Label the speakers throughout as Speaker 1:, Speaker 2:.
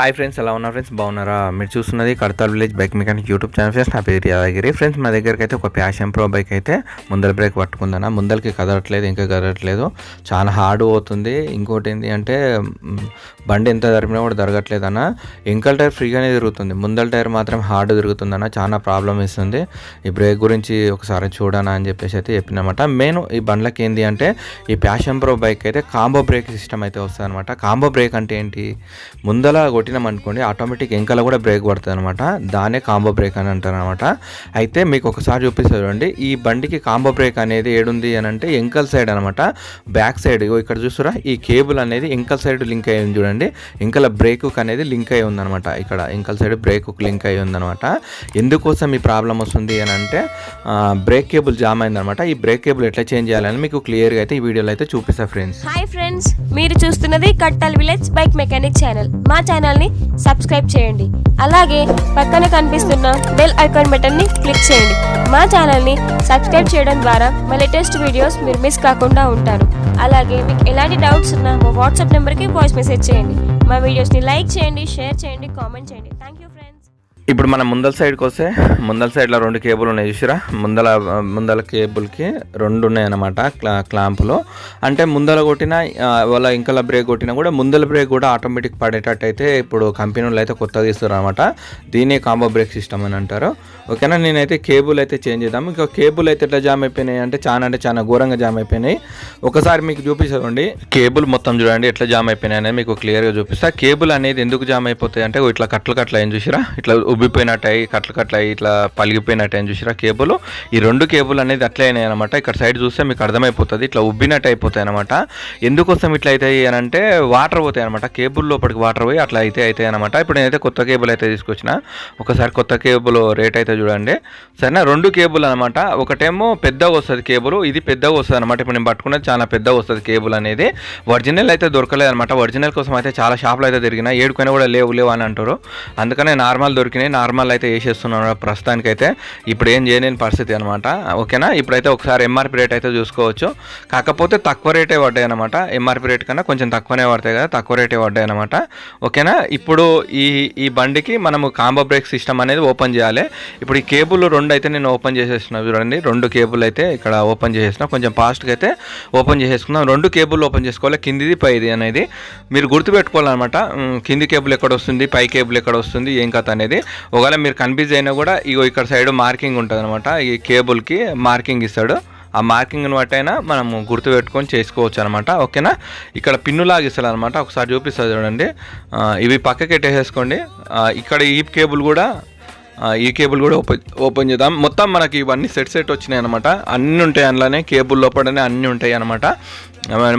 Speaker 1: Hi friends ఎలా ఉన్నారు friends బాగున్నారా? మీరు చూస్తున్నది Kadathal village bike mechanic YouTube channel friends నా పేరు యాదగిరి ఫ్రెండ్స్ మా దగ్గరికి అయితే ఒక ప్యాషన్ ప్రో బైక్ అయితే ముందర బ్రేక్ పట్టుకుందన్న. ముందరికి కదలట్లేదు ఇంకా కదలట్లేదు. చాలా హార్డ్ అవుతుంది ఇంకోటి ఏంటి అంటే బండి ఎంత జరిపినా కూడా జరగట్లేదన్న. ఎంకల్ టైర్ ఫ్రీగానే తిరుగుతుంది. ముందల టైర్ మాత్రం హార్డ్ తిరుగుతుందన్న. చాలా ప్రాబ్లం ఇస్తుంది ఈ బ్రేక్ గురించి ఒకసారి చూడనా అని చెప్పేసి అయితే చెప్పినమాట. మెయిన్ ఈ బండ్లకి ఏంటి అంటే ఈ ప్యాషన్ ప్రో బైక్ అయితే కాంబో బ్రేక్ సిస్టమ్ అయితే వస్తుంది అనమాట కాంబో బ్రేక్ అంటే ఏంటి? ముందల కొట్టినాం అనుకోండి ఆటోమేటిక్ వెంకల కూడా బ్రేక్ పడుతుంది అనమాట దానే కాంబో బ్రేక్ అని అంటారు అనమాట అయితే మీకు ఒకసారి చూపిస్తారు చూడండి. ఈ బండికి కాంబో బ్రేక్ అనేది ఏడుంది అని అంటే ఎంకల్ సైడ్ అనమాట బ్యాక్ సైడ్ ఇక్కడ చూసారా ఈ కేబుల్ అనేది ఎంకల్ సైడ్ లింక్ అయ్యి ఉంది చూడండి. ఎంకల బ్రేక్ అనేది లింక్ అయి ఉందనమాట ఇక్కడ ఎంకల్ సైడ్ బ్రేక్ లింక్ అయి ఉందనమాట ఎందుకోసం ఈ ప్రాబ్లం వస్తుంది అని అంటే బ్రేక్ కేబుల్ జామ్ అయిందనమాట ఈ బ్రేక్ కేబుల్ ఎట్లా చేంజ్ చేయాలని మీకు క్లియర్గా అయితే ఈ వీడియోలో అయితే చూపిస్తా ఫ్రెండ్స్
Speaker 2: హాయ్ ఫ్రెండ్స్ మీరు చూస్తున్నది Kattal village bike mechanic channel మా ఛానల్ ని సబ్స్క్రైబ్ చేయండి. అలాగే పక్కన కనిపిస్తున్న బెల్ ఐకాన్ బటన్ని క్లిక్ చేయండి. మా ఛానల్ని సబ్స్క్రైబ్ చేయడం ద్వారా మా లేటెస్ట్ వీడియోస్ మీరు మిస్ కాకుండా ఉంటారు. అలాగే మీకు ఎలాంటి డౌట్స్ ఉన్నా మా వాట్సాప్ నెంబర్కి వాయిస్ మెసేజ్ చేయండి. మా వీడియోస్ని లైక్ చేయండి షేర్ చేయండి కామెంట్ చేయండి. థ్యాంక్ యూ
Speaker 1: ఇప్పుడు మనం ముందల సైడ్కి వస్తే ముందల సైడ్లో రెండు కేబుల్ ఉన్నాయి చూసిరా? ముందల ముందల కేబుల్కి రెండు ఉన్నాయి అన్నమాట క్లా క్లాంపులు. అంటే ముందల కొట్టిన వాళ్ళ ఇంకల బ్రేక్ కొట్టినా కూడా ముందల బ్రేక్ కూడా ఆటోమేటిక్ పడేటట్టు అయితే ఇప్పుడు కంపెనీలు అయితే కొత్తగా ఇస్తారు అనమాట దీన్ని కాంబో బ్రేక్ సిస్టమ్ అని అంటారు. ఓకేనా? నేనైతే కేబుల్ అయితే చేంజ్ చేద్దాం. ఇంకా కేబుల్ అయితే ఎట్లా జామ్ అయిపోయినాయి అంటే చాలా అంటే చాలా ఘోరంగా జామ్ అయిపోయినాయి. ఒకసారి మీకు చూపిస్తామండి కేబుల్ మొత్తం చూడండి ఎట్లా జామ్ అయిపోయినాయి అనేది మీకు క్లియర్గా చూపిస్తా. కేబుల్ అనేది ఎందుకు జామ్ అయిపోతాయి అంటే ఇట్లా కట్లు కట్ల ఏం చూసిరా? ఇట్లా ఉబ్బిపోయినట్టు కట్ల కట్లు ఇట్లా పలిగిపోయినట్టు అని చూసిరా కేబుల్. ఈ రెండు కేబుల్ అనేది అట్లే అయినాయి అనమాట ఇక్కడ సైడ్ చూస్తే మీకు అర్థమైపోతుంది. ఇట్లా ఉబ్బినట్టు అయిపోతాయి అనమాట ఎందుకోసం ఇట్లా అవుతాయి అని అంటే వాటర్ పోతాయి అనమాట కేబుల్ లోపలికి వాటర్ పోయి అట్లా అయితే అవుతాయి అనమాట ఇప్పుడు నేనైతే కొత్త కేబుల్ అయితే తీసుకొచ్చిన. ఒకసారి కొత్త కేబుల్ రేట్ అయితే చూడండి. సరేనా? రెండు కేబుల్ అనమాట ఒకటేమో పెద్దగా వస్తుంది కేబుల్. ఇది పెద్దగా వస్తుంది అనమాట ఇప్పుడు నేను పట్టుకున్నది చాలా పెద్దగా వస్తుంది కేబుల్ అనేది. ఒరిజినల్ అయితే దొరకలేదు అనమాట ఒరిజినల్ కోసం అయితే చాలా షాపులు అయితే తిరిగిన. ఏడుకొని కూడా లేవు లేవు అని అంటారు. అందుకనే నార్మల్ దొరికినాయి నార్మల్ అయితే వేసేస్తున్నాను ప్రస్తుతానికైతే. ఇప్పుడు ఏం చేయలేని పరిస్థితి అనమాట ఓకేనా? ఇప్పుడైతే ఒకసారి ఎంఆర్పి రేట్ అయితే చూసుకోవచ్చు. కాకపోతే తక్కువ రేటే పడ్డాయి అనమాట ఎంఆర్పి రేట్ కన్నా కొంచెం తక్కువనే పడతాయి కదా తక్కువ రేటే పడ్డాయి అనమాట ఓకేనా? ఇప్పుడు ఈ ఈ బండికి మనము కాంబో బ్రేక్ సిస్టమ్ అనేది ఓపెన్ చేయాలి. ఇప్పుడు ఈ కేబుల్ రెండు అయితే నేను ఓపెన్ చేసేసిన చూడండి. రెండు కేబుల్ అయితే ఇక్కడ ఓపెన్ చేసేసిన కొంచెం ఫాస్ట్గా అయితే ఓపెన్ చేసేసుకుందాం. రెండు కేబుల్ ఓపెన్ చేసుకోవాలి. కిందిది పైది అనేది. మీరు గుర్తుపెట్టుకోవాలన్నమాట. కింది కేబుల్ ఎక్కడ వస్తుంది? పై కేబుల్ ఎక్కడ వస్తుంది? ఏం కథ అనేది. ఒకవేళ మీరు కన్ఫ్యూజ్ అయినా కూడా ఇగో ఇక్కడ సైడ్ మార్కింగ్ ఉంటుంది అనమాట ఈ కేబుల్కి మార్కింగ్ ఇస్తాడు. ఆ మార్కింగ్ని బట్టైనా మనము గుర్తుపెట్టుకొని చేసుకోవచ్చు అనమాట ఓకేనా? ఇక్కడ పిన్ను లాగిస్తారు అనమాట ఒకసారి చూపిస్తుంది చూడండి. ఇవి పక్కకి పెట్టేసేసుకోండి ఇక్కడ ఈ కేబుల్ కూడా ఈ కేబుల్ కూడా ఓపెన్ ఓపెన్ చేద్దాం. మొత్తం మనకి ఇవన్నీ సెట్ సెట్ వచ్చినాయి అనమాట అన్నీ ఉంటాయి అందులోనే. కేబుల్ లోపలనే అన్నీ ఉంటాయి అనమాట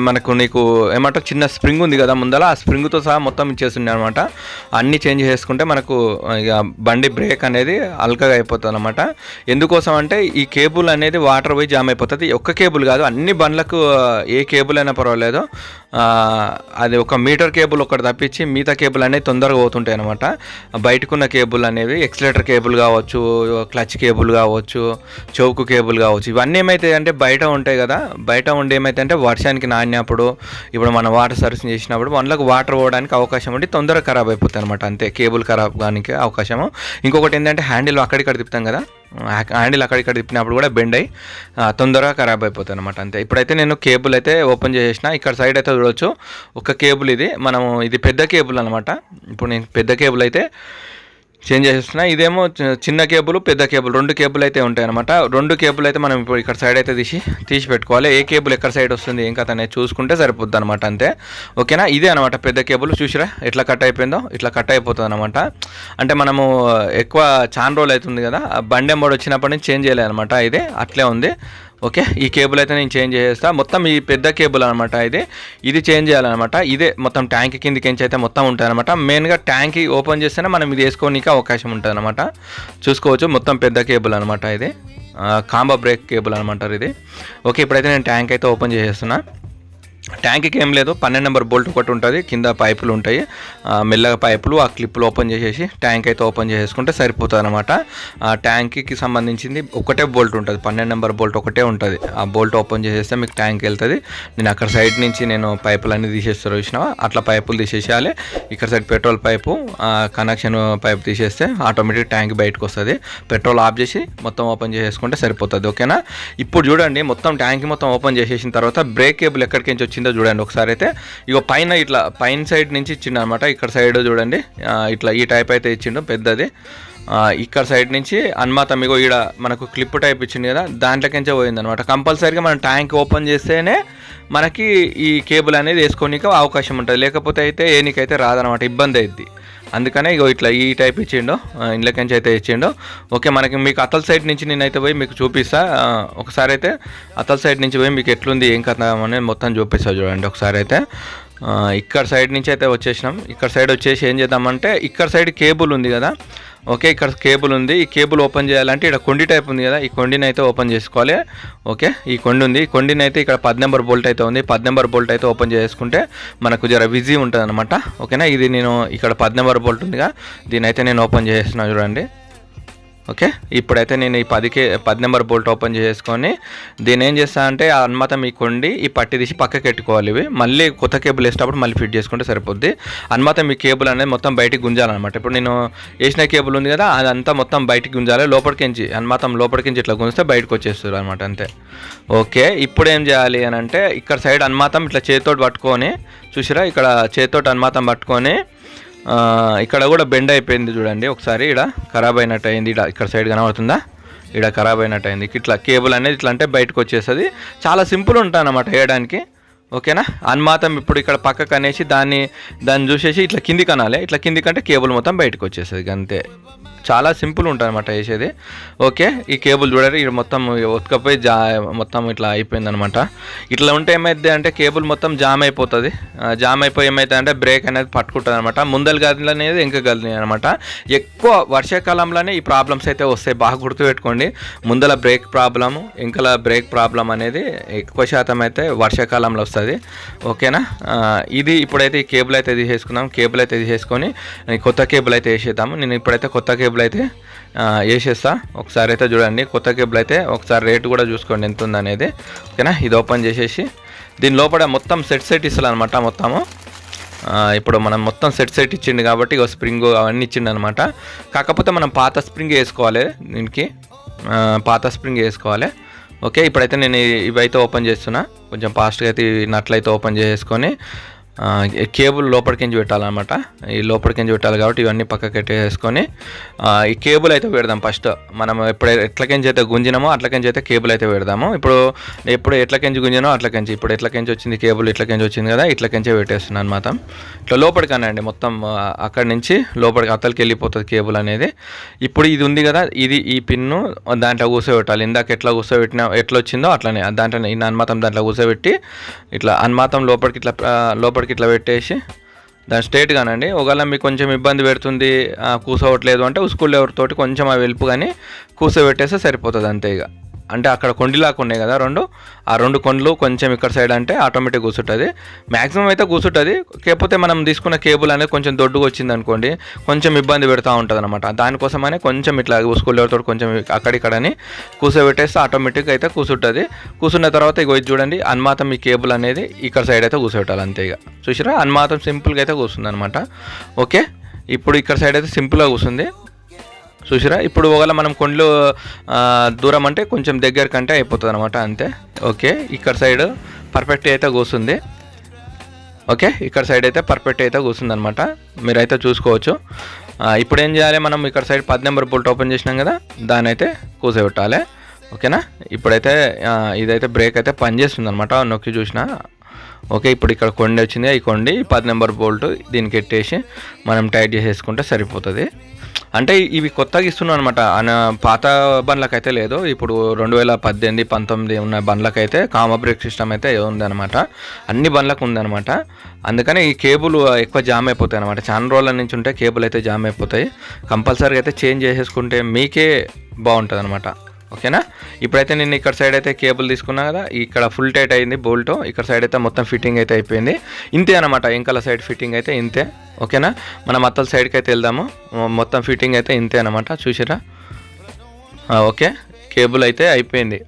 Speaker 1: మనకు నీకు ఏమంటారు? చిన్న స్ప్రింగ్ ఉంది కదా ముందర ఆ స్ప్రింగ్తో సహా మొత్తం ఇచ్చేస్తుండే అనమాట అన్నీ చేంజ్ చేసుకుంటే మనకు ఇక బండి బ్రేక్ అనేది అల్కగా అయిపోతుంది అనమాట ఎందుకోసం అంటే ఈ కేబుల్ అనేది వాటర్ పోయి జామ్ అయిపోతుంది. ఒక్క కేబుల్ కాదు అన్ని బండ్లకు ఏ కేబుల్ అయినా పర్వాలేదు. అది ఒక మీటర్ కేబుల్ ఒకటి తప్పించి మిగతా కేబుల్ అనేది తొందరగా పోతుంటాయి అనమాట బయటకున్న కేబుల్ అనేవి ఎక్సిలేటర్ కేబుల్ కావచ్చు క్లచ్ కేబుల్ కావచ్చు చౌకు కేబుల్ కావచ్చు ఇవన్నీ ఏమైతాయి అంటే బయట ఉంటాయి కదా. బయట ఉండి ఏమైతే అంటే వర్షానికి నానినప్పుడు ఇప్పుడు మనం వాటర్ సర్వీసింగ్ చేసినప్పుడు మనలకు వాటర్ పోవడానికి అవకాశం ఉంటే తొందరగా ఖరాబ్ అయిపోతుంది అనమాట అంతే కేబుల్ ఖరాబ్ కానికి అవకాశము. ఇంకొకటి ఏంటంటే హ్యాండిల్ అక్కడిక్కడ తిప్పుతాం కదా హ్యాండిల్ అక్కడిక్కడ తిప్పినప్పుడు కూడా బెండ్ అయ్యి తొందరగా ఖరాబ్ అయిపోతుంది అనమాట అంతే ఇప్పుడైతే నేను కేబుల్ అయితే ఓపెన్ చేసేసిన ఇక్కడ సైడ్ అయితే చూడవచ్చు ఒక కేబుల్ ఇది మనము ఇది పెద్ద కేబుల్ అనమాట ఇప్పుడు నేను పెద్ద కేబుల్ అయితే చేంజ్ చేసేస్తున్నా ఇదేమో చిన్న కేబుల్ పెద్ద కేబుల్ రెండు కేబుల్ అయితే ఉంటాయి అనమాట రెండు కేబుల్ అయితే మనం ఇప్పుడు ఇక్కడ సైడ్ అయితే తీసి తీసి పెట్టుకోవాలి. ఏ కేబుల్ ఎక్కడ సైడ్ వస్తుంది ఏం కథ అనేది చూసుకుంటే సరిపోద్ది అనమాట అంతే. ఓకేనా? ఇదే అనమాట పెద్ద కేబుల్. చూసిరా? ఎట్లా కట్ అయిపోయిందో ఇట్లా కట్ అయిపోతుంది అనమాట అంటే మనము ఎక్కువ చాన్ రోజులు అవుతుంది కదా ఆ బండి ఎంబడి వచ్చినప్పటి నుంచి చేంజ్ చేయలేదు అనమాట ఇదే అట్లే ఉంది. ఓకే? ఈ కేబుల్ అయితే నేను చేంజ్ చేసేస్తా. మొత్తం ఈ పెద్ద కేబుల్ అనమాట ఇది. ఇది చేంజ్ చేయాలన్నమాట. ఇదే మొత్తం ట్యాంక్ కిందికి నుంచి అయితే మొత్తం ఉంటుంది మెయిన్గా ట్యాంక్ ఓపెన్ చేస్తేనే మనం ఇది వేసుకోనికి అవకాశం ఉంటుంది అనమాట చూసుకోవచ్చు. మొత్తం పెద్ద కేబుల్ అనమాట ఇది. కాంబో బ్రేక్ కేబుల్ అనమాట ఇది. ఓకే ఇప్పుడైతే నేను ట్యాంక్ అయితే ఓపెన్ చేసేస్తున్నా. ట్యాంక్కి ఏం లేదు పన్నెండు నెంబర్ బోల్ట్ ఒకటి ఉంటుంది కింద పైపులు ఉంటాయి. మెల్లగా పైపులు ఆ క్లిప్లు ఓపెన్ చేసేసి ట్యాంక్ అయితే ఓపెన్ చేసేసుకుంటే సరిపోతుంది అనమాట ఆ ట్యాంక్కి సంబంధించింది ఒకటే బోల్ట్ ఉంటుంది పన్నెండు నెంబర్ బోల్ట్ ఒకటే ఉంటుంది. ఆ బోల్ట్ ఓపెన్ చేసేస్తే మీకు ట్యాంక్ వెళ్తుంది. నేను అక్కడ సైడ్ నుంచి నేను పైపులు అన్నీ తీసేస్తారు చూసినావా? అట్లా పైపులు తీసేసేయాలి. ఇక్కడ side petrol pipe connection pipe తీసేస్తే ఆటోమేటిక్ ట్యాంక్ బయటకు వస్తుంది. పెట్రోల్ ఆఫ్ చేసి మొత్తం ఓపెన్ చేసేసుకుంటే సరిపోతుంది ఓకేనా? ఇప్పుడు చూడండి మొత్తం ట్యాంక్ మొత్తం ఓపెన్ చేసేసిన తర్వాత బ్రేక్ కేబుల్ ఎక్కడికి వచ్చిందో చూడండి ఒకసారి అయితే. ఇగో పైన ఇట్లా పైన సైడ్ నుంచి ఇచ్చిండు అనమాట ఇక్కడ సైడ్ చూడండి. ఇట్లా ఈ టైప్ అయితే ఇచ్చిండు పెద్దది. ఇక్కడ సైడ్ నుంచి అన్మాతం మీకు ఈడ మనకు క్లిప్ టైప్ ఇచ్చింది కదా దాంట్లోకించే పోయింది అనమాట కంపల్సరీగా మనం ట్యాంక్ ఓపెన్ చేస్తేనే మనకి ఈ కేబుల్ అనేది వేసుకోనికి అవకాశం ఉంటుంది. లేకపోతే అయితే ఏనికైతే రాదనమాట ఇబ్బంది అయింది అందుకనే ఇగో ఇట్లా ఈ టైప్ ఇచ్చిండు ఇండ్లకెంచి అయితే ఇచ్చిండు. ఓకే మనకి మీకు అతల సైడ్ నుంచి నేనైతే పోయి మీకు చూపిస్తా. ఒకసారి అయితే అతల సైడ్ నుంచి పోయి మీకు ఎట్లుంది ఏం కథ అనేది మొత్తం చూపిస్తా చూడండి ఒకసారి అయితే. ఇక్కడ సైడ్ నుంచి అయితే వచ్చేసినాం. ఇక్కడ సైడ్ వచ్చేసి ఏం చేద్దామంటే ఇక్కడ సైడ్ కేబుల్ ఉంది కదా ఓకే ఇక్కడ కేబుల్ ఉంది. ఈ కేబుల్ ఓపెన్ చేయాలంటే ఇక్కడ కొండి టైప్ ఉంది కదా ఈ కొండిని అయితే ఓపెన్ చేసుకోవాలి. ఓకే ఈ కొండి ఉంది. ఈ కొండిని అయితే ఇక్కడ పది నెంబర్ బోల్ట్ అయితే ఉంది. పది నెంబర్ బోల్ట్ అయితే ఓపెన్ చేసుకుంటే మనకు జర బిజీ ఉంటుంది అనమాట ఓకేనా? ఇది నేను ఇక్కడ పది నెంబర్ బోల్ట్ ఉందిగా దీని అయితే నేను ఓపెన్ చేస్తున్నా చూడండి. ఓకే? ఇప్పుడైతే నేను ఈ పదికే పది నెంబర్ బోల్ట్ ఓపెన్ చేసుకొని దీని ఏం చేస్తా అంటే ఆ అనుమతం ఈ కొండి ఈ పట్టి తీసి పక్కకి పెట్టుకోవాలి ఇవి. మళ్ళీ కొత్త కేబుల్ వేసేటప్పుడు మళ్ళీ ఫిట్ చేసుకుంటే సరిపోద్ది. అనుమతం ఈ కేబుల్ అనేది మొత్తం బయటికి గుంజాలన్నమాట. ఇప్పుడు నేను వేసిన కేబుల్ ఉంది కదా అదంతా మొత్తం బయటికి గుంజాలి. లోపలికించి అనుమతం లోపలికించి ఇట్లా గుంజితే బయటకు వచ్చేస్తారు అనమాట అంతే. ఓకే? ఇప్పుడు ఏం చేయాలి అని అంటే ఇక్కడ సైడ్ అనుమాతం ఇట్లా చేతితోటి పట్టుకొని చూసిరా? ఇక్కడ చేతితోటి అనుమాతం పట్టుకొని ఇక్కడ కూడా బెండ్ అయిపోయింది చూడండి. ఒకసారి ఇక్కడ ఖరాబ్ అయినట్టు అయింది ఇక్కడ ఇక్కడ సైడ్ కనబడుతుందా? ఇక్కడ ఖరాబ్ అయినట్టు అయింది ఇట్లా కేబుల్ అనేది ఇట్లా అంటే బయటకు వచ్చేస్తుంది. చాలా సింపుల్ ఉంటుంది అన్నమాట వేయడానికి ఓకేనా? అన్మాతం ఇప్పుడు ఇక్కడ పక్కకు అనేసి దాన్ని దాన్ని చూసేసి ఇట్లా కింది కనాలి. ఇట్లా కింది కంటే కేబుల్ మొత్తం బయటకు వచ్చేస్తుంది అంతే. చాలా సింపుల్ ఉంటుంది అనమాట వేసేది. ఓకే ఈ కేబుల్ చూడండి ఇక్కడ మొత్తం ఉతకపోయి జా మొత్తం ఇట్లా అయిపోయింది అనమాట ఇట్లా ఉంటే ఏమైంది అంటే కేబుల్ మొత్తం జామ్ అయిపోతుంది. జామ్ అయిపోయి ఏమైతుంది అంటే బ్రేక్ అనేది పట్టుకుంటుంది అనమాట ముందల గదిలో అనేది ఇంకా గదిని అనమాట ఎక్కువ వర్షాకాలంలోనే ఈ ప్రాబ్లమ్స్ అయితే వస్తాయి. బాగా గుర్తుపెట్టుకోండి. ముందల బ్రేక్ ప్రాబ్లము ఇంకల బ్రేక్ ప్రాబ్లం అనేది ఎక్కువ శాతం అయితే వర్షాకాలంలో వస్తుంది. ఓకేనా? ఇది ఇప్పుడైతే ఈ కేబుల్ అయితే తీసేసుకుందాం. కేబుల్ అయితే తీసేసుకొని ఈ కొత్త కేబుల్ అయితే వేసేద్దాము. నేను ఇప్పుడైతే కొత్త కేబుల్ అయితే వేసేస్తా. ఒకసారి అయితే చూడండి. కొత్త కేబుల్ అయితే ఒకసారి రేటు కూడా చూసుకోండి ఎంత ఉందనేది. ఓకేనా? ఇది ఓపెన్ చేసేసి. దీని లోపల మొత్తం సెట్ సెట్ ఇస్తుంది అనమాట మొత్తము ఇప్పుడు మనం మొత్తం సెట్ సెట్ ఇచ్చిండు కాబట్టి ఇక స్ప్రింగ్ అవన్నీ ఇచ్చిండు అనమాట కాకపోతే మనం పాత స్ప్రింగ్ వేసుకోవాలి దీనికి. పాత స్ప్రింగ్ వేసుకోవాలి. ఓకే ఇప్పుడైతే నేను ఇవైతే ఓపెన్ చేస్తున్నా. కొంచెం ఫాస్ట్గా అయితే నట్లయితే ఓపెన్ చేసుకొని కేబుల్ లోపలికించి పెట్టాలన్నమాట. ఈ లోపలికించి పెట్టాలి కాబట్టి ఇవన్నీ పక్కకి పెట్టేసుకొని ఈ కేబుల్ అయితే పెడదాం ఫస్ట్. మనం ఎప్పుడు ఎట్లకించి అయితే గుంజినామో అట్లకించి అయితే కేబుల్ అయితే పెడదాము. ఇప్పుడు ఎప్పుడు ఎట్లకించి గుంజినో అట్లకించి ఇప్పుడు ఎట్లకించి వచ్చింది కేబుల్ ఇట్లకించి వచ్చింది కదా ఇట్లకించే పెట్టేస్తున్నాను అనమాట ఇట్లా లోపలికి అనండి మొత్తం అక్కడి నుంచి లోపలికి అత్తలకి వెళ్ళిపోతుంది కేబుల్ అనేది. ఇప్పుడు ఇది ఉంది కదా ఇది ఈ పిన్ను దాంట్లో కూర్చోబెట్టాలి. ఇందాక ఎట్లా కూర్చోబెట్టినా ఎట్లా వచ్చిందో అట్లనే. దాంట్లో ఈ అన్మాతం దాంట్లో కూర్చోబెట్టి ఇట్లా అన్మాతం లోపలికి ఇట్లా లోపలికి లోపలికి ఇట్లా పెట్టేసి దాని స్ట్రేట్గానండి ఒకవేళ మీకు కొంచెం ఇబ్బంది పెడుతుంది ఆ, కూర్చోవట్లేదు అంటే ఉస్కూల్ ఎవరితోటి కొంచెం ఆ వెలుపు కానీ కూర్చోబెట్టేస్తే సరిపోతుంది అంతే ఇక. అంటే అక్కడ కొండిలాగా ఉన్నాయి కదా రెండు ఆ రెండు కొండలు కొంచెం ఇక్కడ సైడ్ అంటే ఆటోమేటిక్ కూర్చుంటుంది. మ్యాక్సిమం అయితే కూర్చుంటుంది. కాకపోతే మనం తీసుకున్న కేబుల్ అనేది కొంచెం దొడ్డుగా వచ్చింది అనుకోండి కొంచెం ఇబ్బంది పెడతా ఉంటుంది అనమాట దానికోసమనే కొంచెం ఇట్లా స్కూల్ కొంచెం అక్కడిక్కడని కూర్చోబెట్టేస్తే ఆటోమేటిక్ అయితే కూర్చుంటుంది. కూర్చున్న తర్వాత ఇగో ఇది చూడండి అన్మాతం ఈ కేబుల్ అనేది ఇక్కడ సైడ్ అయితే కూర్చోబెట్టాలి అంతే ఇక చూసిరా అన్మాతం సింపుల్గా అయితే కూర్చుంది అనమాట ఓకే ఇప్పుడు ఇక్కడ సైడ్ అయితే సింపుల్గా కూర్చుంది. చూసిరా? ఇప్పుడు ఒకవేళ మనం కొండలు దూరం అంటే కొంచెం దగ్గర కంటే అయిపోతుంది అనమాట అంతే. ఓకే ఇక్కడ సైడ్ పర్ఫెక్ట్ అయితే కూస్తుంది. ఓకే ఇక్కడ సైడ్ అయితే పర్ఫెక్ట్ అయితే కూస్తుంది అనమాట మీరైతే చూసుకోవచ్చు. ఇప్పుడు ఏం చేయాలి మనం? ఇక్కడ సైడ్ పది నెంబర్ బోల్ట్ ఓపెన్ చేసినాం కదా దాన్ని అయితే కూసబెట్టాలి ఓకేనా? ఇప్పుడైతే ఇదైతే బ్రేక్ అయితే పనిచేస్తుంది అనమాట నొక్కి చూసిన. ఓకే ఇప్పుడు ఇక్కడ కొండి వచ్చింది ఈ కొండి పది నెంబర్ బోల్ట్ దీనికి ఎట్టేసి మనం టైట్ చేసేసుకుంటే సరిపోతుంది. అంటే ఇవి కొత్తగా ఇస్తున్నాం అనమాట పాత బండ్లకైతే లేదు. ఇప్పుడు రెండు వేల పద్దెనిమిది పంతొమ్మిది ఉన్న బండ్లకైతే కామ బ్రేక్ సిస్టమ్ అయితే ఉందన్నమాట. అన్ని బండ్లకు ఉందన్నమాట. అందుకని ఈ కేబుల్ ఎక్కువ జామ్ అయిపోతాయి అనమాట చాలా రోజుల నుంచి ఉంటే కేబుల్ అయితే జామ్ అయిపోతాయి. కంపల్సరీగా అయితే చేంజ్ చేసేసుకుంటే మీకే బాగుంటుంది అనమాట ఓకేనా? ఇప్పుడైతే నేను ఇక్కడ సైడ్ అయితే కేబుల్ తీసుకున్నా కదా ఇక్కడ ఫుల్ టైట్ అయింది బోల్ట్ ఇక్కడ సైడ్ అయితే మొత్తం ఫిట్టింగ్ అయితే అయిపోయింది. ఇంతే అనమాట వెంకల సైడ్ ఫిట్టింగ్ అయితే ఇంతే. ఓకేనా? మనం అత్తల సైడ్కి అయితే వెళ్దాము. మొత్తం ఫిట్టింగ్ అయితే ఇంతే అనమాట చూసిరా? ఓకే. కేబుల్ అయితే అయిపోయింది.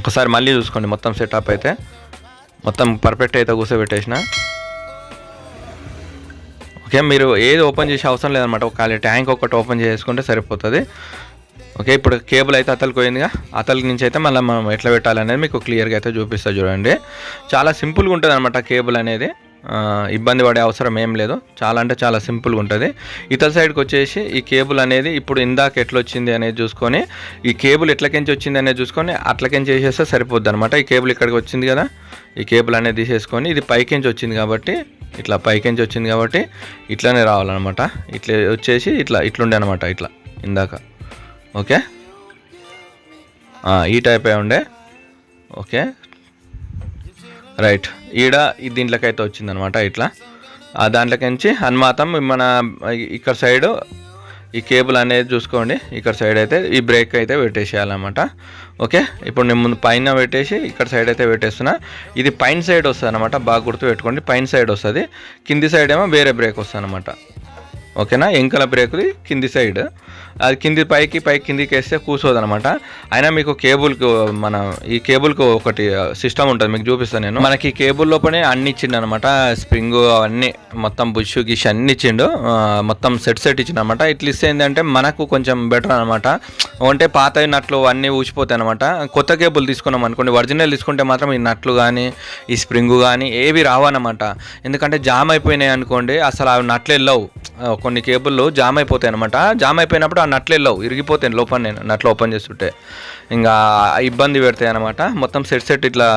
Speaker 1: ఒకసారి మళ్ళీ చూసుకోండి మొత్తం సెటప్ అయితే. మొత్తం పర్ఫెక్ట్ అయితే కూర్చోబెట్టేసిన. ఓకే మీరు ఏది ఓపెన్ చేసే అవసరం లేదనమాట ఒక ఖాళీ ట్యాంక్ ఒకటి ఓపెన్ చేసుకుంటే సరిపోతుంది. ఓకే ఇప్పుడు కేబుల్ అయితే అతలకు పోయిందిగా. అతల నుంచి అయితే మళ్ళీ మనం ఎట్లా పెట్టాలనేది మీకు క్లియర్గా అయితే చూపిస్తా చూడండి. చాలా సింపుల్గా ఉంటుంది అనమాట కేబుల్ అనేది. ఇబ్బంది పడే అవసరం ఏం లేదు. చాలా అంటే చాలా సింపుల్గా ఉంటుంది. ఇతర సైడ్కి వచ్చేసి ఈ కేబుల్ అనేది ఇప్పుడు ఇందాక ఎట్లా వచ్చింది అనేది చూసుకొని ఈ కేబుల్ ఎట్లకించి వచ్చింది అనేది చూసుకొని అట్లకించి చేసేస్తే సరిపోద్ది అనమాట ఈ కేబుల్ ఇక్కడికి వచ్చింది కదా ఈ కేబుల్ అనేది తీసేసుకొని ఇది పైకించి వచ్చింది కాబట్టి ఇట్లా పైకించి వచ్చింది కాబట్టి ఇట్లానే రావాలన్నమాట. ఇట్లా వచ్చేసి ఇట్లా ఇట్లుండే అనమాట ఇట్లా ఇందాక. ఓకే? ఈ టైప్ అయి ఉండే. ఓకే? రైట్. ఈడ ఈ దీంట్లోకి అయితే వచ్చిందనమాట ఇట్లా. ఆ దాంట్లోకించి హనుమాతం మన ఇక్కడ సైడ్ ఈ కేబుల్ అనేది చూసుకోండి. ఇక్కడ సైడ్ అయితే ఈ బ్రేక్ అయితే పెట్టేసేయాలన్నమాట. ఓకే? ఇప్పుడు నేను ముందు పైన పెట్టేసి ఇక్కడ సైడ్ అయితే పెట్టేస్తున్నా. ఇది పైన సైడ్ వస్తుంది అనమాట బాగా గుర్తు పెట్టుకోండి. పైన సైడ్ వస్తుంది. కింది సైడ్ ఏమో వేరే బ్రేక్ వస్తుంది అనమాట ఓకేనా? ఎంకల బ్రేక్ది కింది సైడ్. అది కింది పైకి పైకి కిందికి వేస్తే కూర్చోదు అనమాట అయినా మీకు కేబుల్కి మన ఈ కేబుల్కి ఒకటి సిస్టమ్ ఉంటుంది మీకు చూపిస్తాను నేను. మనకి ఈ కేబుల్ లోపలే అన్ని ఇచ్చిండు అనమాట స్ప్రింగ్ అవన్నీ మొత్తం బుష్ గిష్ అన్ని ఇచ్చిండు. మొత్తం సెట్ సెట్ ఇచ్చిండు అనమాట ఇట్లా ఇస్తే ఏంటంటే మనకు కొంచెం బెటర్ అనమాట. అంటే పాత నట్లు అన్నీ ఊసిపోతాయి అనమాట. కొత్త కేబుల్ తీసుకున్నాం అనుకోండి ఒరిజినల్ తీసుకుంటే మాత్రం ఈ నట్లు కానీ ఈ స్ప్రింగ్ కానీ ఏవి రావన్నమాట ఎందుకంటే జామ్ అయిపోయినాయి అనుకోండి అసలు ఆ నట్లు వెళ్ళవు కొన్ని కేబుల్లు జామ్ అయిపోతాయి అనమాట. జామ్ అయిపోయిన అయిపోయినప్పుడు ఆ నట్లు వెళ్ళవు. ఇరిగిపోతాయి లోపల నేను నట్లు ఓపెన్ చేస్తుంటే. ఇంకా ఇబ్బంది పెడతాయి అనమాట మొత్తం సెట్ సెట్ ఇట్లా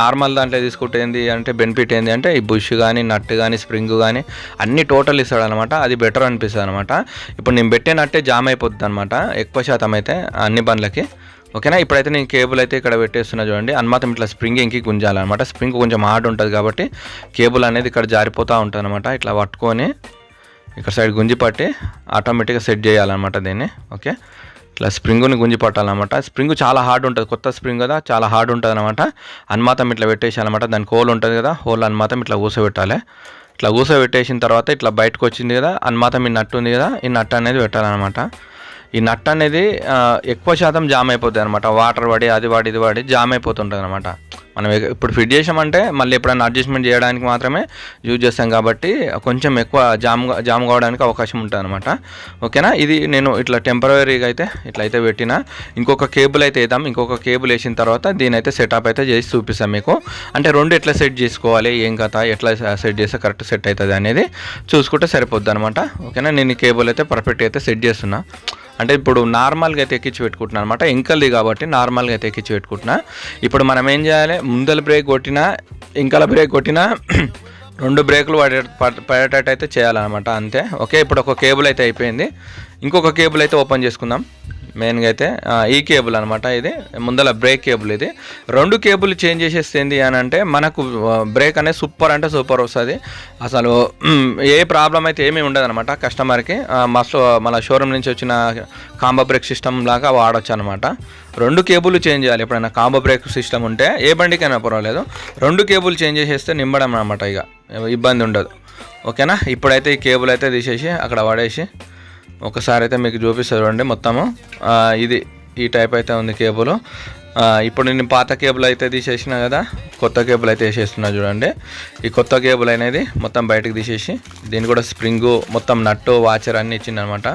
Speaker 1: నార్మల్ దాంట్లో తీసుకుంటే ఏంది అంటే బెనిఫిట్ ఏంది అంటే ఈ బుష్ కానీ నట్ కానీ స్ప్రింగ్ కానీ అన్ని టోటల్ ఇస్తాడు అనమాట అది బెటర్ అనిపిస్తుంది అనమాట ఇప్పుడు నేను పెట్టే నట్టే జామ్ అయిపోతుంది అనమాట ఎక్కువ శాతం అయితే అన్ని బండ్లకి. ఓకేనా? ఇప్పుడైతే నేను కేబుల్ అయితే ఇక్కడ పెట్టేస్తున్నా చూడండి. అన్మాతం ఇట్లా స్ప్రింగ్ ఇంకి గుంజాలన్నమాట. స్ప్రింగ్ కొంచెం హార్డ్ ఉంటుంది కాబట్టి కేబుల్ అనేది ఇక్కడ జారిపోతూ ఉంటుంది అనమాట ఇట్లా పట్టుకొని ఇక్కడ సైడ్ గుంజి పట్టి ఆటోమేటిక్గా సెట్ చేయాలన్నమాట దీన్ని ఓకే? ఇట్లా స్ప్రింగ్ని గుంజి పట్టాలన్నమాట స్ప్రింగ్ చాలా హార్డ్ ఉంటుంది కొత్త స్ప్రింగ్ కదా చాలా హార్డ్ ఉంటుంది అనమాట అన్మాతం ఇట్లా పెట్టేసాలన్నమాట దానికి హోల్ ఉంటుంది కదా హోల్ అన్మాతం ఇట్లా కూసోబెట్టాలి ఇట్లా కూసోబెట్టేసిన తర్వాత ఇట్లా బయటకు వచ్చింది కదా అన్మాతం ఈ నట్టు ఉంది కదా ఈ నట్టు అనేది పెట్టాలన్నమాట. ఈ నట్ అనేది ఎక్కువ శాతం జామ్ అయిపోతుంది అనమాట వాటర్ పడి అది పడి ఇది పడి జామ్ అయిపోతుంటుంది అనమాట మనం ఇప్పుడు ఫిట్ చేసామంటే మళ్ళీ ఎప్పుడైనా అడ్జస్ట్మెంట్ చేయడానికి మాత్రమే యూజ్ చేస్తాం కాబట్టి కొంచెం ఎక్కువ జామ్ జామ్ కావడానికి అవకాశం ఉంటుంది అనమాట ఓకేనా? ఇది నేను ఇట్లా టెంపరీగా అయితే ఇట్లా అయితే పెట్టిన. ఇంకొక కేబుల్ అయితే వేద్దాం. ఇంకొక కేబుల్ వేసిన తర్వాత దీని అయితే సెటప్ అయితే చేసి చూపిస్తాం మీకు. అంటే రెండు ఎట్లా సెట్ చేసుకోవాలి ఏం కథ ఎట్లా సెట్ చేస్తే కరెక్ట్ సెట్ అవుతుంది అనేది చూసుకుంటే సరిపోద్ది అనమాట ఓకేనా? నేను ఈ కేబుల్ అయితే పర్ఫెక్ట్ అయితే సెట్ చేస్తున్నా. అంటే ఇప్పుడు నార్మల్గా అయితే ఎక్కించి పెట్టుకుంటున్నా అనమాట ఇంకల్ది కాబట్టి నార్మల్గా అయితే ఎక్కించి పెట్టుకుంటున్నా. ఇప్పుడు మనం ఏం చేయాలి? ముందల బ్రేక్ కొట్టినా ఇంకల బ్రేక్ కొట్టినా రెండు బ్రేకులు పడే పడ- పడేటట్టు అయితే చేయాలన్నమాట. అంతే. ఓకే ఇప్పుడు ఒక కేబుల్ అయితే అయిపోయింది. ఇంకొక కేబుల్ అయితే ఓపెన్ చేసుకుందాం. మెయిన్గా అయితే ఈ కేబుల్ అనమాట ఇది. ముందల బ్రేక్ కేబుల్ ఇది. రెండు కేబుల్ చేంజ్ చేసేస్తే అని అంటే మనకు బ్రేక్ అనేది సూపర్ అంటే సూపర్ వస్తుంది. అసలు ఏ ప్రాబ్లం అయితే ఏమీ ఉండదు అనమాట కస్టమర్కి. మస్తు మన షోరూమ్ నుంచి వచ్చిన కాంబో బ్రేక్ సిస్టమ్ లాగా వాడచ్చు అనమాట రెండు కేబుల్ చేంజ్ చేయాలి. ఎప్పుడైనా కాంబో బ్రేక్ సిస్టమ్ ఉంటే ఏ బండికైనా పర్వాలేదు. రెండు కేబుల్ చేంజ్ చేసేస్తే నింబడం అనమాట ఇక. ఇబ్బంది ఉండదు. ఓకేనా? ఇప్పుడైతే ఈ కేబుల్ అయితే తీసేసి అక్కడ పడేసి ఒకసారి అయితే మీకు చూపిస్తారు చూడండి మొత్తము. ఇది ఈ టైప్ అయితే ఉంది కేబుల్. ఇప్పుడు నేను పాత కేబుల్ అయితే తీసేసిన కదా కొత్త కేబుల్ అయితే వేసేస్తున్నా చూడండి. ఈ కొత్త కేబుల్ అనేది మొత్తం బయటకు తీసేసి దీని కూడా స్ప్రింగు మొత్తం నట్టు వాచర్ అన్నీ ఇచ్చిండనమాట.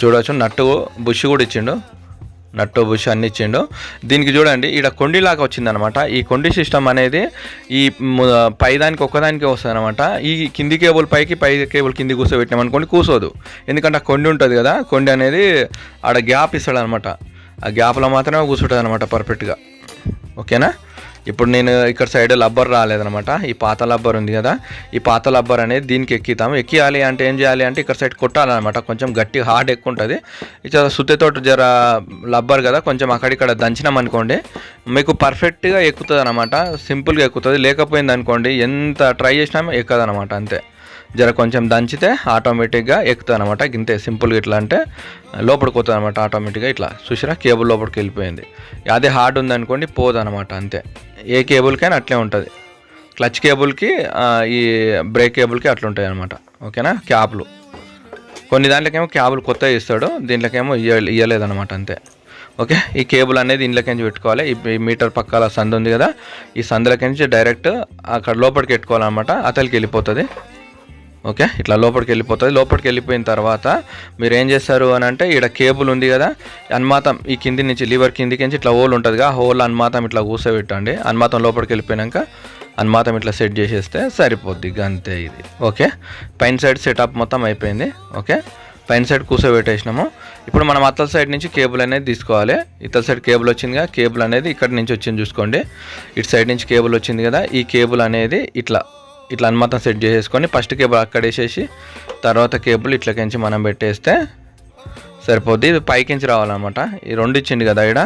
Speaker 1: చూడవచ్చు నట్టు బుష్ కూడా ఇచ్చిండు. నట్టో బుష్ అన్ని ఇచ్చిండు. దీనికి చూడండి ఇక్కడ కొండిలాగా వచ్చిందనమాట. ఈ కొండి సిస్టమ్ అనేది ఈ పైదానికి ఒక్కదానికి వస్తుంది అనమాట ఈ కింది కేబుల్ పైకి పై కేబుల్ కింది కూర్చోబెట్టినాం అనుకోండి కూర్చోదు. ఎందుకంటే ఆ కొండి ఉంటుంది కదా కొండి అనేది ఆడ గ్యాప్ ఇస్తాడు అనమాట ఆ గ్యాప్లో మాత్రమే కూర్చుంటుంది అనమాట పర్ఫెక్ట్గా. ఓకేనా? ఇప్పుడు నేను ఇక్కడ సైడ్ లబ్బర్ రాలేదనమాట ఈ పాత లబ్బర్ ఉంది కదా. ఈ పాత లబ్బర్ అనేది దీనికి ఎక్కితాము ఎక్కియాలి అంటే ఏం చేయాలి అంటే ఇక్కడ సైడ్ కొట్టాలన్నమాట. కొంచెం గట్టి హార్డ్ ఎక్కువ ఉంటుంది ఇట్లా సుత్తెతోటి జర లబ్బర్ కదా కొంచెం అక్కడిక్కడ దంచినాం అనుకోండి మీకు పర్ఫెక్ట్గా ఎక్కుతుంది అనమాట సింపుల్గా ఎక్కుతుంది. లేకపోయింది అనుకోండి ఎంత ట్రై చేసినా ఎక్కదు అనమాట అంతే. జర కొంచెం దంచితే ఆటోమేటిక్గా ఎక్కుతుంది అనమాట ఇంతే సింపుల్గా ఇట్లా అంటే లోపలికి పోతుంది అనమాట ఆటోమేటిక్గా ఇట్లా. చూసినా కేబుల్ లోపలికి వెళ్ళిపోయింది. అదే హార్డ్ ఉందనుకోండి పోదు అనమాట అంతే. ఏ కేబుల్కైనా అట్లే ఉంటుంది. క్లచ్ కేబుల్కి ఈ బ్రేక్ కేబుల్కి అట్లా ఉంటాయి అనమాట ఓకేనా? క్యాబ్లు కొన్ని దాంట్లోకేమో క్యాబులు కొత్త ఇస్తాడు దీంట్లోకేమో ఇయ్య ఇయ్యలేదనమాట అంతే. ఓకే? ఈ కేబుల్ అనేది ఇంట్లోకించి పెట్టుకోవాలి. ఈ ఈ మీటర్ పక్కల సందు ఉంది కదా? ఈ సందులకించి డైరెక్ట్ అక్కడ లోపలికి పెట్టుకోవాలన్నమాట. అతలికి వెళ్ళిపోతుంది. ఓకే? ఇట్లా లోపలికి వెళ్ళిపోతుంది. లోపలికి వెళ్ళిపోయిన తర్వాత మీరు ఏం చేస్తారు అని అంటే ఇక్కడ కేబుల్ ఉంది కదా అన్మాతం ఈ కింది నుంచి లివర్ కిందికి నుంచి ఇట్లా హోల్ ఉంటుంది కదా హోల్ అన్మాతం ఇట్లా కూర్చోబెట్టండి. అన్మాతం లోపలికి వెళ్ళిపోయినాక అన్మాతం ఇట్లా సెట్ చేసేస్తే సరిపోద్ది. అంతే ఇది. ఓకే? పైన సైడ్ సెటప్ మొత్తం అయిపోయింది. ఓకే? పైన సైడ్ కూర్చోబెట్టేసినాము. ఇప్పుడు మనం అత్తల సైడ్ నుంచి కేబుల్ అనేది తీసుకోవాలి. ఇతల సైడ్ కేబుల్ వచ్చింది కేబుల్ అనేది ఇక్కడ నుంచి వచ్చింది చూసుకోండి. ఇటు సైడ్ నుంచి కేబుల్ వచ్చింది కదా ఈ కేబుల్ అనేది ఇట్లా ఇట్లా అన్మాతం సెట్ చేసేసుకొని ఫస్ట్ కేబుల్ అక్కడ వేసేసి తర్వాత కేబుల్ ఇట్లకించి మనం పెట్టేస్తే సరిపోద్ది. ఇది పైకించి రావాలన్నమాట. ఈ రెండు ఇచ్చింది కదా ఇక్కడ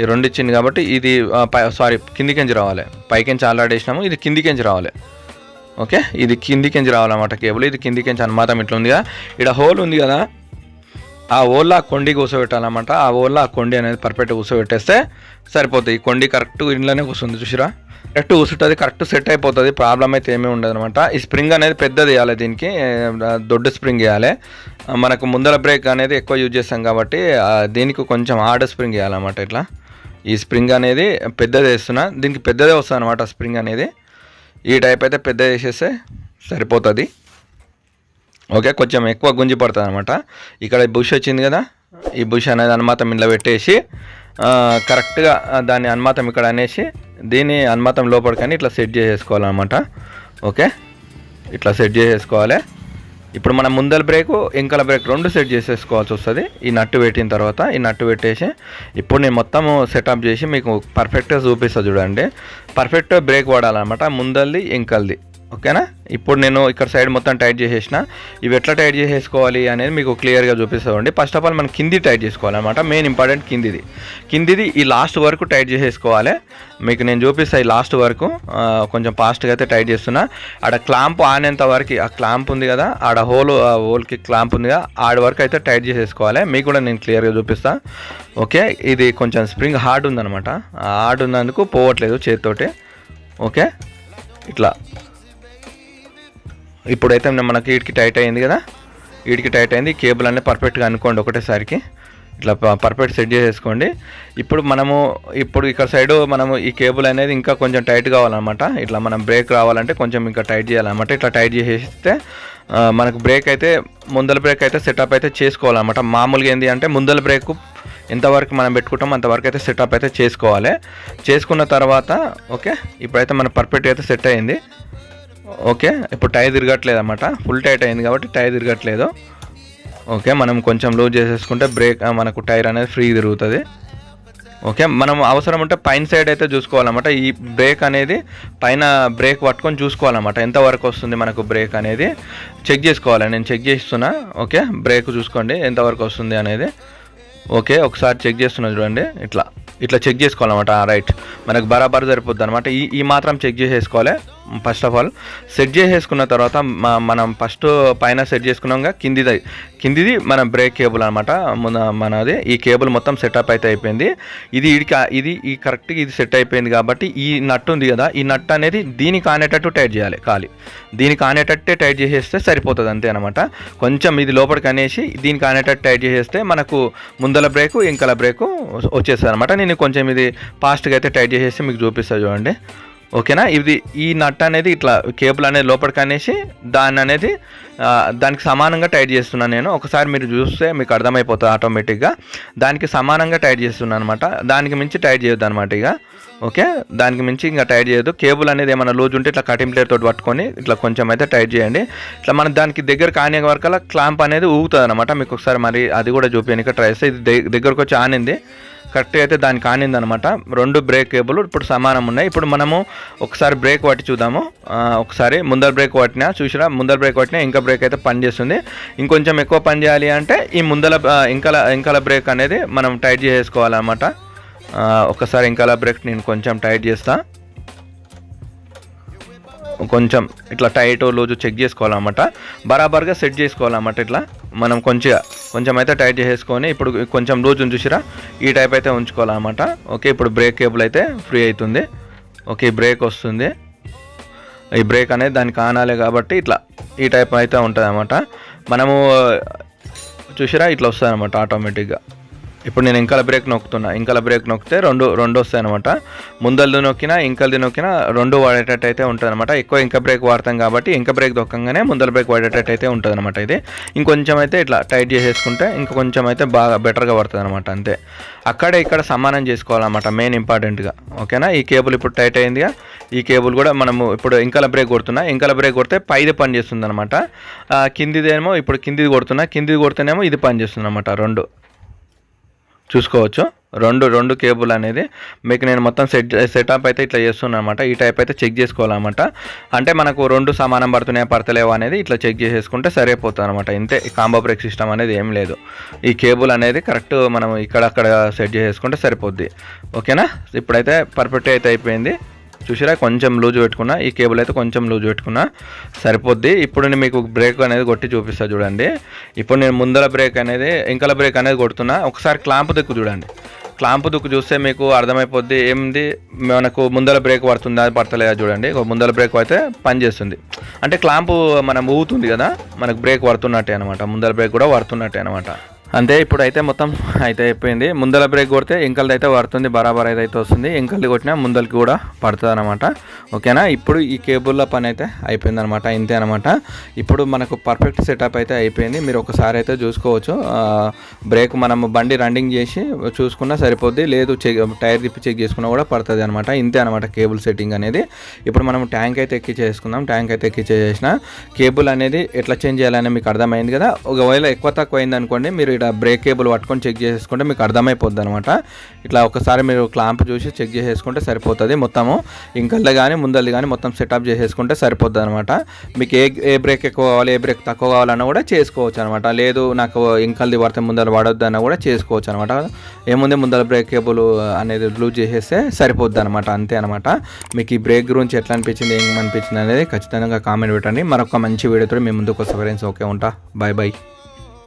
Speaker 1: ఈ రెండు ఇచ్చింది కాబట్టి ఇది పై సారీ కిందికించి రావాలి. పైకించి ఆల్రెడీ వేసినాము ఇది కిందికించి రావాలి. ఓకే? ఇది కిందికించి రావాలన్నమాట కేబుల్. ఇది కిందికించి అనుమాతం ఇట్లా ఉంది కదా. ఇక్కడ హోల్ ఉంది కదా. ఆ ఓల్లో ఆ కొండి కూర్చోబెట్టాలన్నమాట. ఆ ఓల్లో ఆ కొండి అనేది పర్ఫెక్ట్ కూర్చోబెట్టేస్తే సరిపోతుంది ఈ కొండి కరెక్ట్ ఇంట్లోనే కూర్చుంది చూసిరా? కరెక్ట్ కూర్చుంటుంది కరెక్ట్ సెట్ అయిపోతుంది ప్రాబ్లం అయితే ఏమీ ఉండదు అనమాట ఈ స్ప్రింగ్ అనేది పెద్దది వేయాలి దీనికి దొడ్డు స్ప్రింగ్ వేయాలి మనకు ముందర బ్రేక్ అనేది ఎక్కువ యూజ్ చేస్తాం కాబట్టి దీనికి కొంచెం హార్డ్ స్ప్రింగ్ వేయాలన్నమాట ఇట్లా. ఈ స్ప్రింగ్ అనేది పెద్దది వేస్తున్నా దీనికి పెద్దదే వస్తుంది అనమాట స్ప్రింగ్ అనేది. ఈ టైప్ అయితే పెద్ద వేసేస్తే సరిపోతుంది. ఓకే కొంచెం ఎక్కువ గుంజి పడుతుంది అనమాట ఇక్కడ బుష్ వచ్చింది కదా ఈ బుష్ అనేది అనుమాతం ఇంట్లో పెట్టేసి కరెక్ట్గా దాన్ని అనుమాతం ఇక్కడ అనేసి దీన్ని అనుమాతం లోపలికని ఇట్లా సెట్ చేసేసుకోవాలన్నమాట. ఓకే? ఇట్లా సెట్ చేసేసుకోవాలి. ఇప్పుడు మనం ముందల బ్రేక్ ఇంకల బ్రేక్ రెండు సెట్ చేసేసుకోవాల్సి వస్తుంది. ఈ నట్టు పెట్టిన తర్వాత ఈ నట్టు పెట్టేసి ఇప్పుడు నేను మొత్తం సెటప్ చేసి మీకు పర్ఫెక్ట్గా చూపిస్తా చూడండి. పర్ఫెక్ట్ బ్రేక్ వాడాలన్నమాట ముందల్ది ఇంకల్ది ఓకేనా? ఇప్పుడు నేను ఇక్కడ సైడ్ మొత్తం టైట్ చేసేసిన. ఇవి ఎట్లా టైట్ చేసేసుకోవాలి అనేది మీకు క్లియర్గా చూపిస్తామండి ఫస్ట్ ఆఫ్ ఆల్ మనం కింది టైట్ చేసుకోవాలన్నమాట. Main important కిందిది. కిందిది ఈ లాస్ట్ వరకు టైట్ చేసేసుకోవాలి. మీకు నేను చూపిస్తా ఈ లాస్ట్ వరకు. కొంచెం ఫాస్ట్గా అయితే టైట్ చేస్తున్నా. ఆడ క్లాంప్ ఆనేంత వరకు ఆ క్లాంప్ ఉంది కదా ఆడ హోల్ హోల్కి క్లాంప్ ఉంది కదా ఆడ వరకు అయితే టైట్ చేసేసుకోవాలి. మీకు కూడా నేను క్లియర్గా చూపిస్తా. ఓకే? ఇది కొంచెం స్ప్రింగ్ హార్డ్ ఉందన్నమాట. ఆ హార్డ్ ఉన్నందుకు పోవట్లేదు చేతితోటి. ఓకే? ఇట్లా. ఇప్పుడైతే మనకి వీటికి టైట్ అయింది కదా? వీటికి టైట్ అయింది. కేబుల్ అనేది పర్ఫెక్ట్గా అనుకోండి ఒకటేసారికి. ఇట్లా పర్ఫెక్ట్ సెట్ చేసేసుకోండి. ఇప్పుడు మనము ఇప్పుడు ఇక్కడ సైడ్ మనము ఈ కేబుల్ అనేది ఇంకా కొంచెం టైట్ కావాలన్నమాట. ఇట్లా మనం బ్రేక్ రావాలంటే కొంచెం ఇంకా టైట్ చేయాలన్నమాట. ఇట్లా టైట్ చేసేస్తే మనకు బ్రేక్ అయితే ముందల బ్రేక్ అయితే సెటప్ అయితే చేసుకోవాలన్నమాట. మామూలుగా ఏంటి అంటే ముందల బ్రేక్ ఎంతవరకు మనం పెట్టుకుంటాం అంతవరకు అయితే సెటప్ అయితే చేసుకోవాలి. చేసుకున్న తర్వాత ఓకే? ఇప్పుడైతే మన పర్ఫెక్ట్ అయితే సెట్ అయింది. ఓకే ఇప్పుడు టైర్ తిరగట్లేదు అనమాట ఫుల్ టైట్ అయింది కాబట్టి టైర్ తిరగట్లేదు. ఓకే మనం కొంచెం లూజ్ చేసేసుకుంటే బ్రేక్ మనకు టైర్ అనేది ఫ్రీ తిరుగుతుంది. ఓకే మనం అవసరం ఉంటే పైన సైడ్ అయితే చూసుకోవాలన్నమాట. ఈ బ్రేక్ అనేది పైన బ్రేక్ పట్టుకొని చూసుకోవాలన్నమాట. ఎంతవరకు వస్తుంది మనకు బ్రేక్ అనేది. చెక్ చేసుకోవాలి నేను చెక్ చేస్తున్నా. ఓకే బ్రేక్ చూసుకోండి ఎంతవరకు వస్తుంది అనేది. ఓకే ఒకసారి చెక్ చేస్తున్నా చూడండి. ఇట్లా ఇట్లా చెక్ చేసుకోవాలన్నమాట రైట్ మనకు బరాబర్ సరిపోద్ది అనమాట ఈ ఈ మాత్రం చెక్ చేసేసుకోవాలి. ఫస్ట్ ఆఫ్ ఆల్ సెట్ చేసేసుకున్న తర్వాత మనం ఫస్ట్ పైన సెట్ చేసుకున్నాక కిందిది కిందిది మన బ్రేక్ కేబుల్ అనమాట మనది ఈ కేబుల్ మొత్తం సెటప్ అయితే అయిపోయింది. ఇది ఇడికి ఇది ఈ కరెక్ట్గా ఇది సెట్ అయిపోయింది కాబట్టి ఈ నట్ ఉంది కదా ఈ నట్ అనేది దీనికి ఆనేటట్టు టైట్ చేయాలి ఖాళీ. దీనికి ఆనేటట్టే టైట్ చేసేస్తే సరిపోతుంది అంతే అనమాట కొంచెం ఇది లోపలికి అనేసి దీనికి ఆనేటట్టు టైట్ చేసేస్తే మనకు ముందల బ్రేకు ఇంకల బ్రేకు వచ్చేస్తుంది అనమాట నేను కొంచెం ఇది ఫాస్ట్గా అయితే టైట్ చేసేసి మీకు చూపిస్తాను చూడండి. ఓకేనా? ఇది ఈ నట్ అనేది ఇట్లా కేబుల్ అనేది లోపలికి అనేసి దాన్ని అనేది దానికి సమానంగా టైట్ చేస్తున్నాను నేను. ఒకసారి మీరు చూస్తే మీకు అర్థమైపోతుంది ఆటోమేటిక్గా. దానికి సమానంగా టైట్ చేస్తున్నాను అనమాట దానికి మించి టైట్ చేయొద్దు అనమాట ఇక. ఓకే? దానికి మించి ఇంకా టైట్ చేయొద్దు. కేబుల్ అనేది ఏమైనా లూజ్ ఉంటే ఇట్లా కటింగ్ ప్లేట్ తోటి పట్టుకొని ఇట్లా కొంచెం అయితే టైట్ చేయండి. ఇట్లా మనం దానికి దగ్గర కానే వరకల్లా క్లాంప్ అనేది ఊగుతుంది అనమాట మీకు ఒకసారి మరి అది కూడా చూపించడానికి ట్రై చేస్తే ఇది దగ్గ- దగ్గరకు వచ్చి ఆనింది. కరెక్ట్గా అయితే దానికి ఆనిందనమాట రెండు బ్రేక్ కేబుల్ ఇప్పుడు సమానం ఉన్నాయి. ఇప్పుడు మనము ఒకసారి బ్రేక్ పట్టి చూద్దాము. ఒకసారి ముందర బ్రేక్ పట్టినా చూసినా ముందర బ్రేక్ పట్టినా ఇంకా బ్రేక్ అయితే పనిచేస్తుంది ఇంకొంచెం ఎక్కువ పని చేయాలి అంటే ఈ ముందల ఇంకల ఇంకల బ్రేక్ అనేది మనం టైట్ చేసుకోవాలన్నమాట ఒకసారి ఇంకల బ్రేక్ నేను కొంచెం టైట్ చేస్తాను కొంచెం ఇట్లా టైట్ లూజు చెక్ చేసుకోవాలన్నమాట. బరాబర్గా సెట్ చేసుకోవాలన్నమాట ఇట్లా. మనం కొంచెం కొంచెం అయితే టైట్ చేసేసుకొని ఇప్పుడు కొంచెం లూజ్ చూసిరా? ఈ టైప్ అయితే ఉంచుకోవాలన్నమాట. ఓకే ఇప్పుడు బ్రేక్ కేబుల్ అయితే ఫ్రీ అవుతుంది. ఓకే ఈ బ్రేక్ వస్తుంది. ఈ బ్రేక్ అనేది దానికి ఆనాలే కాబట్టి ఇట్లా ఈ టైప్ అయితే ఉంటుంది అనమాట మనము చూసిరా? ఇట్లా వస్తుంది అనమాట ఆటోమేటిక్గా. ఇప్పుడు నేను ఇంకల బ్రేక్ నొక్కుతున్నా. ఇంకల బ్రేక్ నొక్కితే రెండు రెండు వస్తాయి అనమాట ముందలది నొక్కినా ఇంకలది నొక్కినా రెండు వాడేటట్టు అయితే ఉంటుంది అనమాట ఎక్కువ ఇంక బ్రేక్ వాడతాం కాబట్టి ఇంక బ్రేక్ దొక్కంగానే ముందల బ్రేక్ వాడేటట్టు అయితే ఉంటుంది అనమాట ఇది. ఇంకొంచెం అయితే ఇట్లా టైట్ చేసేసుకుంటే ఇంకా కొంచెం అయితే బాగా బెటర్గా పడుతుంది అనమాట అంతే. అక్కడే ఇక్కడ సమానం చేసుకోవాలన్నమాట మెయిన్ ఇంపార్టెంట్గా. ఓకేనా? ఈ కేబుల్ ఇప్పుడు టైట్ అయిందిగా. ఈ కేబుల్ కూడా మనము ఇప్పుడు ఇంకల బ్రేక్ కొడుతున్నా. ఇంకల బ్రేక్ కొడితే పైది పని చేస్తుంది అనమాట కిందిదేమో ఇప్పుడు కిందిది కొడుతున్నా. కిందిది కొడితేనేమో ఇది పని చేస్తుంది అనమాట రెండు. చూసుకోవచ్చు. రెండు రెండు కేబుల్ అనేది మీకు నేను మొత్తం సెట్ సెటప్ అయితే ఇట్లా చేస్తున్నాను అనమాట ఈ టైప్ అయితే చెక్ చేసుకోవాలన్నమాట. అంటే మనకు రెండు సమానం పడుతున్నాయా పడతలేవా అనేది ఇట్లా చెక్ చేసేసుకుంటే సరిపోతుంది అనమాట ఇంతే కాంబో బ్రేక్ సిస్టమ్ అనేది ఏం లేదు. ఈ కేబుల్ అనేది కరెక్ట్ మనం ఇక్కడ అక్కడ సెట్ చేసేసుకుంటే సరిపోద్ది. ఓకేనా? ఇప్పుడైతే పర్ఫెక్ట్ అయితే అయిపోయింది. చూసిరా? కొంచెం లూజ్ పెట్టుకున్నా. ఈ కేబుల్ అయితే కొంచెం లూజ్ పెట్టుకున్నా. సరిపోద్ది. ఇప్పుడు నేను మీకు బ్రేక్ అనేది కొట్టి చూపిస్తా చూడండి. ఇప్పుడు నేను ముందర బ్రేక్ అనేది ఇంకల బ్రేక్ అనేది కొడుతున్నా. ఒకసారి క్లాంప్ దిక్కు చూడండి. క్లాంప్ దుక్కు చూస్తే మీకు అర్థమైపోద్ది. ఏంది? మనకు ముందర బ్రేక్ పడుతుందా? పడతలేదా చూడండి. ఒక ముందర బ్రేక్ అయితే పని చేస్తుంది. అంటే క్లాంప్ మనం ఊగుతుంది కదా? మనకు బ్రేక్ పడుతున్నట్టే అనమాట ముందర బ్రేక్ కూడా పడుతున్నట్టే అనమాట అంతే ఇప్పుడు అయితే మొత్తం అయితే అయిపోయింది. ముందల బ్రేక్ కొడితే ఇంకల్ది అయితే పడుతుంది బరాబర్ అయితే అయితే వస్తుంది. ఇంకల్ది కొట్టినా ముందలకి కూడా పడుతుంది అనమాట ఓకేనా? ఇప్పుడు ఈ కేబుల్ల పని అయితే అయిపోయింది అనమాట ఇంతే అనమాట ఇప్పుడు మనకు పర్ఫెక్ట్ సెటప్ అయితే అయిపోయింది. మీరు ఒకసారి అయితే చూసుకోవచ్చు. బ్రేక్ మనం బండి రన్నింగ్ చేసి చూసుకున్నా సరిపోద్ది. లేదు చెక్ టైర్ తిప్పి చెక్ చేసుకున్నా కూడా పడుతుంది అనమాట ఇంతే అనమాట కేబుల్ సెట్టింగ్ అనేది. ఇప్పుడు మనం ట్యాంక్ అయితే ఎక్కి చేసుకుందాం ట్యాంక్ అయితే ఎక్కి చేసిన కేబుల్ అనేది ఎట్లా చేంజ్ చేయాలని మీకు అర్థమైంది కదా? ఒకవేళ ఎక్కువ తక్కువ అయింది అనుకోండి మీరు ఇక్కడ బ్రేక్ కేబుల్ పట్టుకొని చెక్ చేసేసుకుంటే మీకు అర్థమైపోద్ది అనమాట ఇట్లా ఒకసారి మీరు క్లాంప్ చూసి చెక్ చేసేసుకుంటే సరిపోతుంది. మొత్తము ఇంకల్లా కానీ ముందల్ది కానీ మొత్తం సెటప్ చేసేసుకుంటే సరిపోద్ది అనమాట మీకు ఏ ఏ బ్రేక్ ఎక్కువ కావాలి ఏ బ్రేక్ తక్కువ కావాలన్నా కూడా చేసుకోవచ్చు అనమాట లేదు నాకు ఇంకల్ది పడితే ముందర పడొద్దు అన్న కూడా చేసుకోవచ్చు అనమాట ఏముంది ముందర బ్రేక్ కేబుల్ అనేది లూజ్ చేసేస్తే సరిపోద్ది అనమాట అంతే అనమాట మీకు ఈ బ్రేక్ గురించి ఎట్లా అనిపించింది ఏం అనిపించింది అనేది ఖచ్చితంగా కామెంట్ పెట్టండి. మరొక మంచి వీడియోతో మీ ముందుకు వస్తే ఫ్రెండ్స్ ఓకే ఉంటా. Bye bye